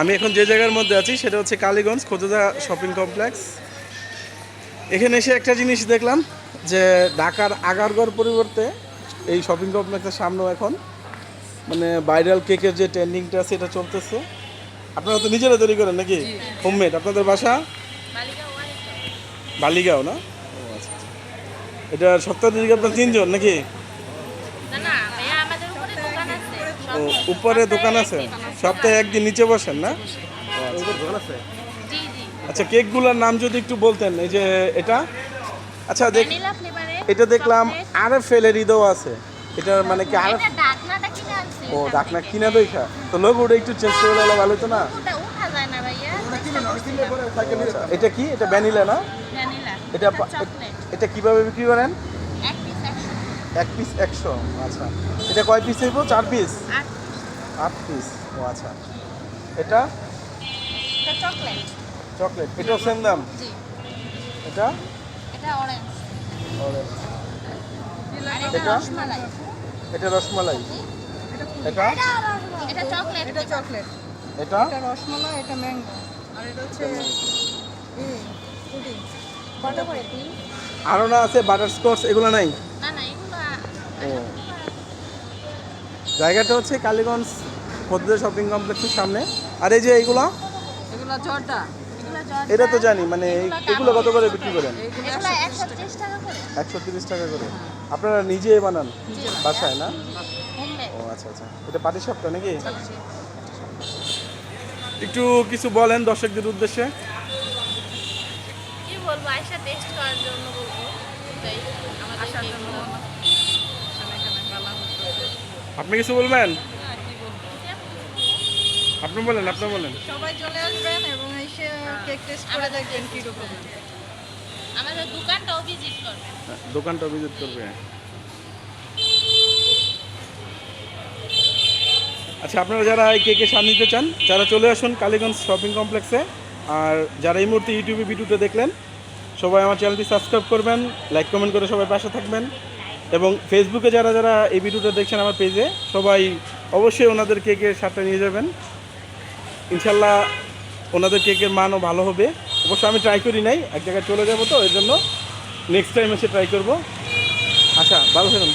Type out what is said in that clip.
আমি এখন যে জায়গার মধ্যে আছি সেটা হচ্ছে কালীগঞ্জ খোঁজা শপিং কমপ্লেক্স। এখানে এসে একটা জিনিস দেখলাম যে ঢাকার আগারগড় পরিবর্তে এই শপিং কমপ্লেক্সের সামনেও এখন মানে ভাইরাল কেকের যে ট্রেন্ডিংটা আছে এটা চলতেছে। আপনারা তো নিজেরা তৈরি করেন নাকি? হোমমেড আপনাদের বাসা? বালিগাঁও না? আচ্ছা আচ্ছা। এটা সপ্তাহ দিকে আপনার তিনজন নাকি? ও উপরে দোকান আছে? সপ্তাহে একদিন নিচে বসেন না? জি জি। আচ্ছা কেকগুলোর নাম যদি একটু বলতেন এই যে এটা। আচ্ছা দেখ এটা দেখলাম আর ফেলের ঈদও আছে। এটা মানে কি আর ও ডাকনা কিনা দেখা তো লোক ওটা একটু চেঞ্জ করে দিলে ভালো হতো না? ওটা উঠা যায় না ভাইয়া এটা কি? এটা ভ্যানিলা না? এটা এটা কীভাবে বিক্রি করেন? এক পিস একশো। এক পিস একশো আচ্ছা। এটা কয় পিস হইব? চার পিস আট পিস ও আচ্ছা। এটা? এটা চকলেট চকলেট এটাও সেম দাম? এটা? এটা অরেঞ্জ। আর এটা? রসমালাই। এটা রসমালাই। এটা এটা? চকলেট এটা চকলেট এটা এটা? রসমালাই এটা ম্যাঙ্গো আর এটা হচ্ছে পুডিং কত করে দিই আরও না আছে? Butterscotch? এগুলো নাই? না না এগুলো ও। জায়গাটা হচ্ছে কালীগঞ্জ খদ্দের শপিং কমপ্লেক্সের সামনে। আর এই যে এইগুলো এটা তো জানি মানে এগুলো কত করে বিক্রি করেন? একশো ত্রিশ টাকা করে। তিরিশ টাকা করে। আপনারা নিজে বানান? বাসায় না? ও আচ্ছা আচ্ছা। এটা পাটি সাপটা নাকি? একটু কিছু বলেন দর্শকদের উদ্দেশ্যে। কি বলব আয়সা টেস্ট করার জন্য বলব। আপনি কিছু বলবেন? আপনি বলেন আপনি বলেন। সবাই চলে আসবেন এবং এসে কেক টেস্ট করে দেখবেন কীরকম। আমাদের দোকানটাও ভিজিট করবেন দোকানটা ভিজিট করবে। আচ্ছা আপনারা যারা এই কেকে স্বাদ নিতে চান যারা চলে আসুন কালীগঞ্জ শপিং কমপ্লেক্সে আর যারা এই মুহূর্তে ইউটিউবে ভিডিওটা দেখলেন সবাই আমার চ্যানেলটি সাবস্ক্রাইব করবেন লাইক কমেন্ট করে সবাই পাশে থাকবেন এবং ফেসবুকে যারা যারা এই ভিডিওটা দেখছেন আমার পেজে সবাই অবশ্যই ওনাদের কেকের স্বাদটা নিয়ে যাবেন। ইনশাল্লাহ ওনাদের কেকের মানও ভালো হবে। অবশ্য আমি ট্রাই করি নাই, এক জায়গায় চলে যাব তো এর জন্য নেক্সট টাইম এসে ট্রাই করব। আচ্ছা ভালো থাকুন।